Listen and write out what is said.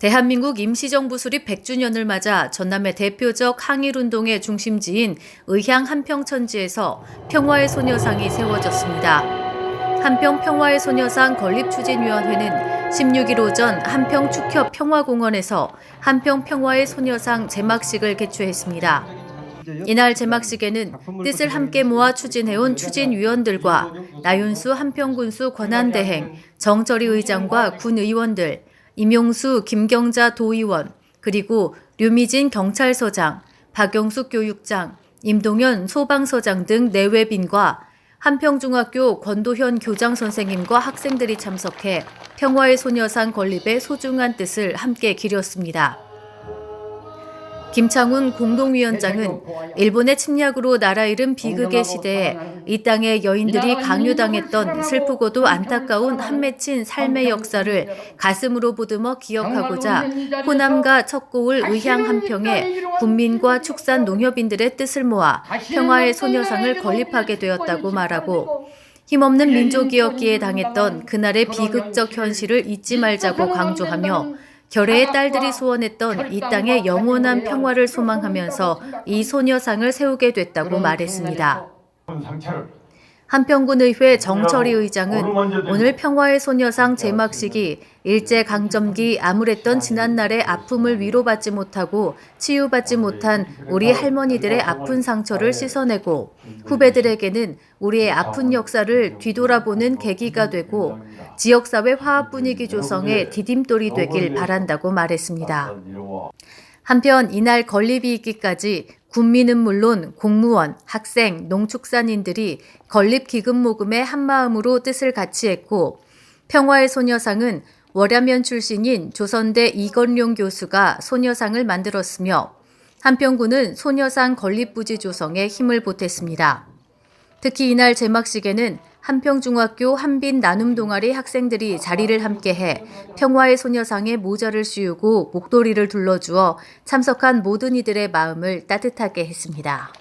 대한민국 임시정부 수립 100주년을 맞아 전남의 대표적 항일운동의 중심지인 의향 한평천지에서 평화의 소녀상이 세워졌습니다. 한평 평화의 소녀상 건립추진위원회는 16일 오전 한평 축협 평화공원에서 한평 평화의 소녀상 제막식을 개최했습니다. 이날 제막식에는 뜻을 함께 모아 추진해온 추진위원들과 나윤수 한평군수 권한대행, 정철희 의장과 군 의원들, 임용수 김경자 도의원, 그리고 류미진 경찰서장, 박영숙 교육장, 임동현 소방서장 등 내외빈과 한평중학교 권도현 교장 선생님과 학생들이 참석해 평화의 소녀상 건립의 소중한 뜻을 함께 기렸습니다. 김창훈 공동위원장은 일본의 침략으로 나라 잃은 비극의 시대에 이 땅의 여인들이 강요당했던 슬프고도 안타까운 한 맺힌 삶의 역사를 가슴으로 보듬어 기억하고자 호남과 척고을 의향 한평에 국민과 축산 농협인들의 뜻을 모아 평화의 소녀상을 건립하게 되었다고 말하고 힘없는 민족이었기에 당했던 그날의 비극적 현실을 잊지 말자고 강조하며 결의의 딸들이 소원했던 이 땅의 영원한 평화를 소망하면서 이 소녀상을 세우게 됐다고 말했습니다. 한평군 의회 정철희 의장은 오늘 평화의 소녀상 제막식이 일제강점기 암울했던 지난날의 아픔을 위로받지 못하고 치유받지 못한 우리 할머니들의 아픈 상처를 씻어내고 후배들에게는 우리의 아픈 역사를 뒤돌아보는 계기가 되고 지역사회 화합 분위기 조성의 디딤돌이 되길 바란다고 말했습니다. 한편 이날 건립이 있기까지 군민은 물론 공무원, 학생, 농축산인들이 건립 기금 모금에 한마음으로 뜻을 같이 했고 평화의 소녀상은 월야면 출신인 조선대 이건룡 교수가 소녀상을 만들었으며 한평군은 소녀상 건립 부지 조성에 힘을 보탰습니다. 특히 이날 제막식에는 한평중학교 한빈 나눔 동아리 학생들이 자리를 함께해 평화의 소녀상에 모자를 씌우고 목도리를 둘러주어 참석한 모든 이들의 마음을 따뜻하게 했습니다.